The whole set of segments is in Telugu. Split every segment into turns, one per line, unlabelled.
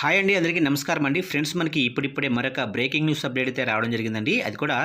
హాయ్ అండి అందరికీ నమస్కారం అండి. ఫ్రెండ్స్ మనకి ఇప్పుడిప్పుడే మరొక బ్రేకింగ్ న్యూస్ అప్డేట్ అయితే రావడం జరిగిందండి. అది కూడా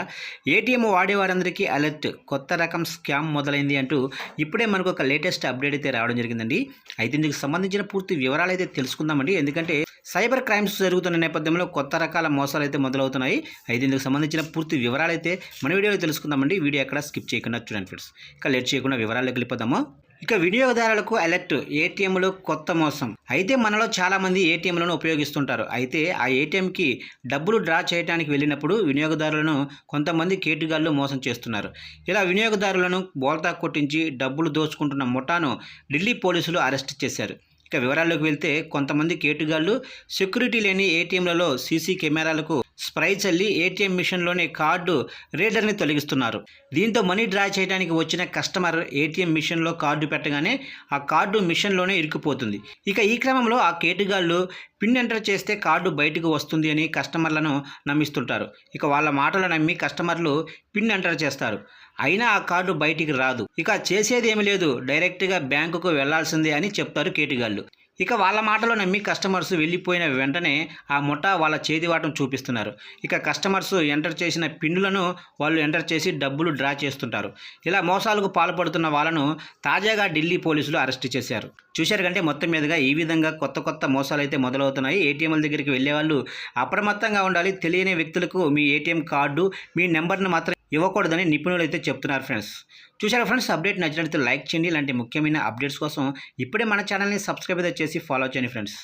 ఏటీఎం వాడేవారందరికీ అలర్ట్ కొత్త రకం స్కామ్ మొదలైంది అంటూ ఇప్పుడే మనకు ఒక లేటెస్ట్ అప్డేట్ అయితే రావడం జరిగిందండి. అయితే ఇందుకు సంబంధించిన పూర్తి వివరాలు అయితే తెలుసుకుందామండి. ఎందుకంటే సైబర్ క్రైమ్స్ జరుగుతున్న నేపథ్యంలో కొత్త రకాల మోసాలు అయితే మొదలవుతున్నాయి. అయితే ఇందుకు సంబంధించిన పూర్తి వివరాలు అయితే మన వీడియోలో తెలుసుకుందామండి. వీడియో ఎక్కడ స్కిప్ చేయకుండా చూడండి ఫ్రెండ్స్. ఇక లేట్ చేయకుండా వివరాల్లోకి వెళ్ళిపోదాము. ఇక వినియోగదారులకు అలర్ట్. ఏటీఎంలు కొత్త మోసం. అయితే మనలో చాలామంది ఏటీఎంలను ఉపయోగిస్తుంటారు. అయితే ఆ ఏటీఎంకి డబ్బులు డ్రా చేయడానికి వెళ్ళినప్పుడు వినియోగదారులను కొంతమంది కేటుగాళ్ళు మోసం చేస్తున్నారు. ఇలా వినియోగదారులను బోల్తా కొట్టించి డబ్బులు దోచుకుంటున్న ముఠాను ఢిల్లీ పోలీసులు అరెస్ట్ చేశారు. ఇక వివరాల్లోకి వెళ్తే కొంతమంది కేటుగాళ్ళు సెక్యూరిటీ లేని ఏటీఎంలలో సీసీ కెమెరాలకు స్ప్రై చల్లి ఏటీఎం మిషన్లోని కార్డు రీడర్ని తొలగిస్తున్నారు. దీంతో మనీ డ్రా చేయడానికి వచ్చిన కస్టమర్ ఏటీఎం మిషన్లో కార్డు పెట్టగానే ఆ కార్డు మిషన్లోనే ఇరుక్కుపోతుంది. ఇక ఈ క్రమంలో ఆ కేటుగాళ్ళు పిన్ ఎంటర్ చేస్తే కార్డు బయటకు వస్తుంది అని కస్టమర్లను నమ్మిస్తుంటారు. ఇక వాళ్ళ మాటలు నమ్మి కస్టమర్లు పిన్ ఎంటర్ చేస్తారు. అయినా ఆ కార్డు బయటికి రాదు. ఇక చేసేది ఏమి లేదు. డైరెక్ట్గా బ్యాంకుకు వెళ్ళాల్సిందే అని చెప్తారు కేటుగాళ్ళు. ఇక వాళ్ళ మాటలో నమ్మి కస్టమర్స్ వెళ్ళిపోయిన వెంటనే ఆ ముఠా వాళ్ళ చేతివాటం చూపిస్తున్నారు. ఇక కస్టమర్స్ ఎంటర్ చేసిన పిన్నులను వాళ్ళు ఎంటర్ చేసి డబ్బులు డ్రా చేస్తుంటారు. ఇలా మోసాలకు పాల్పడుతున్న వాళ్ళను తాజాగా ఢిల్లీ పోలీసులు అరెస్ట్ చేశారు. చూశారు కంటే మొత్తం మీదుగా ఈ విధంగా కొత్త కొత్త మోసాలు అయితే మొదలవుతున్నాయి. ఏటీఎంల దగ్గరికి వెళ్ళే వాళ్ళు అప్రమత్తంగా ఉండాలి. తెలియని వ్యక్తులకు మీ ఏటీఎం కార్డు మీ నెంబర్ని మాత్రం ఇవ్వకూడదని నిపుణులు అయితే చెప్తున్నారు ఫ్రెండ్స్. చూసారా ఫ్రెండ్స్ అప్డేట్ నచ్చినట్లయితే లైక్ చేయండి. ఇలాంటి ముఖ్యమైన అప్డేట్స్ కోసం ఇప్పుడే మన ఛానల్ని సబ్స్క్రైబ్ అయితే చేసి ఫాలో చేయండి ఫ్రెండ్స్.